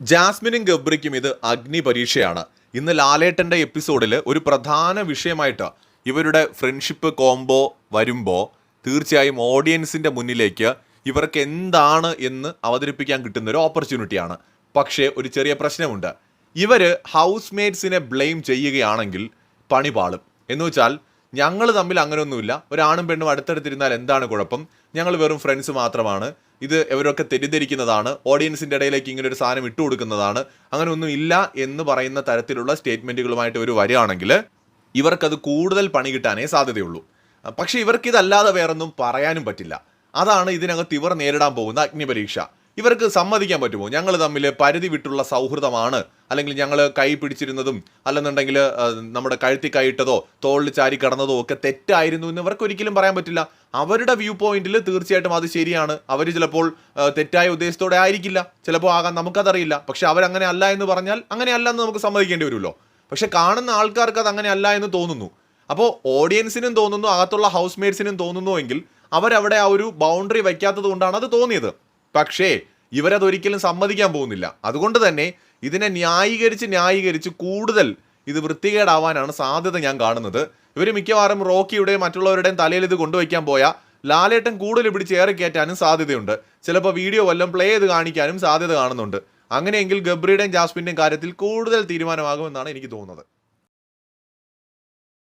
ജാസ്മിനും ഗബ്രിക്കും ഇത് അഗ്നി പരീക്ഷയാണ്. ഇന്ന് ലാലേട്ടന്റെ എപ്പിസോഡിൽ ഒരു പ്രധാന വിഷയമായിട്ട് ഇവരുടെ ഫ്രണ്ട്ഷിപ്പ് കോംബോ വരുമ്പോൾ തീർച്ചയായും ഓഡിയൻസിന്റെ മുന്നിലേക്ക് ഇവർക്ക് എന്താണ് എന്ന് അവതരിപ്പിക്കാൻ കിട്ടുന്ന ഒരു ഓപ്പർച്യൂണിറ്റിയാണ് പക്ഷേ ഒരു ചെറിയ പ്രശ്നമുണ്ട്. ഇവർ ഹൗസ് മേറ്റ്സിനെ ബ്ലെയിം ചെയ്യുകയാണെങ്കിൽ പണി പാളും. എന്ന് വെച്ചാൽ ഞങ്ങൾ തമ്മിൽ അങ്ങനെയൊന്നുമില്ല. ഒരാണും പെണ്ണും അടുത്തടുത്തിരുന്നാൽ എന്താണ് കുഴപ്പം? ഞങ്ങൾ വെറും ഫ്രണ്ട്സ് മാത്രമാണ്. ഇത് ഇവരൊക്കെ തെറ്റിദ്ധരിക്കുന്നതാണ്. ഓഡിയൻസിന്റെ ഇടയിലേക്ക് ഇങ്ങനെ ഒരു സാധനം ഇട്ടു കൊടുക്കുന്നതാണ്. അങ്ങനെ ഒന്നും ഇല്ല എന്ന് പറയുന്ന തരത്തിലുള്ള സ്റ്റേറ്റ്മെന്റുകളുമായിട്ട് ഇവർ വരികയാണെങ്കിൽ ഇവർക്കത് കൂടുതൽ പണി കിട്ടാനേ സാധ്യതയുള്ളൂ. പക്ഷേ ഇവർക്ക് ഇതല്ലാതെ വേറൊന്നും പറയാനും പറ്റില്ല. അതാണ് ഇതിനകത്ത് ഇവർ നേരിടാൻ പോകുന്ന അഗ്നിപരീക്ഷ. ഇവർക്ക് സമ്മതിക്കാൻ പറ്റുമോ? ഞങ്ങൾ തമ്മിൽ പരിധി വിട്ടുള്ള സൗഹൃദമാണ്. അല്ലെങ്കിൽ ഞങ്ങൾ കൈ പിടിച്ചിരുന്നതും അല്ലെന്നുണ്ടെങ്കിൽ നമ്മുടെ കഴുത്തി കൈയിട്ടതോ തോളിൽ ചാരി കടന്നതോ ഒക്കെ തെറ്റായിരുന്നു എന്ന് ഇവർക്ക് ഒരിക്കലും പറയാൻ പറ്റില്ല. അവരുടെ വ്യൂ പോയിന്റിൽ തീർച്ചയായിട്ടും അത് ശരിയാണ്. അവർ ചിലപ്പോൾ തെറ്റായ ഉദ്ദേശത്തോടെ ആയിരിക്കില്ല. ചിലപ്പോൾ ആകാൻ നമുക്കതറിയില്ല. പക്ഷെ അവരങ്ങനെ അല്ല എന്ന് പറഞ്ഞാൽ അങ്ങനെ അല്ല എന്ന് നമുക്ക് സമ്മതിക്കേണ്ടി വരുമല്ലോ. പക്ഷെ കാണുന്ന ആൾക്കാർക്ക് അത് അങ്ങനെ അല്ല എന്ന് തോന്നുന്നു. അപ്പോൾ ഓഡിയൻസിനും തോന്നുന്നു അകത്തുള്ള ഹൗസ് മേറ്റ്സിനും തോന്നുന്നുവെങ്കിൽ അവരവിടെ ആ ഒരു ബൗണ്ടറി വയ്ക്കാത്തത് കൊണ്ടാണ് അത് തോന്നിയത്. പക്ഷേ ഇവരതൊരിക്കലും സമ്മതിക്കാൻ പോകുന്നില്ല. അതുകൊണ്ട് തന്നെ ഇതിനെ ന്യായീകരിച്ച് ന്യായീകരിച്ച് കൂടുതൽ ഇത് വൃത്തികേടാവാനാണ് സാധ്യത ഞാൻ കാണുന്നത്. ഇവർ മിക്കവാറും റോക്കിയുടെയും മറ്റുള്ളവരുടെയും തലയിൽ ഇത് കൊണ്ടുവയ്ക്കാൻ പോയാൽ ലാലേട്ടൻ കൂടുതൽ പിടിച്ച് ഏറെ കയറ്റാനും സാധ്യതയുണ്ട്. ചിലപ്പോൾ വീഡിയോ വല്ലതും പ്ലേ ചെയ്ത് കാണിക്കാനും സാധ്യത കാണുന്നുണ്ട്. അങ്ങനെയെങ്കിൽ ഗബ്രിയുടെയും ജാസ്മിന്റെയും കാര്യത്തിൽ കൂടുതൽ തീരുമാനമാകുമെന്നാണ് എനിക്ക് തോന്നുന്നത്.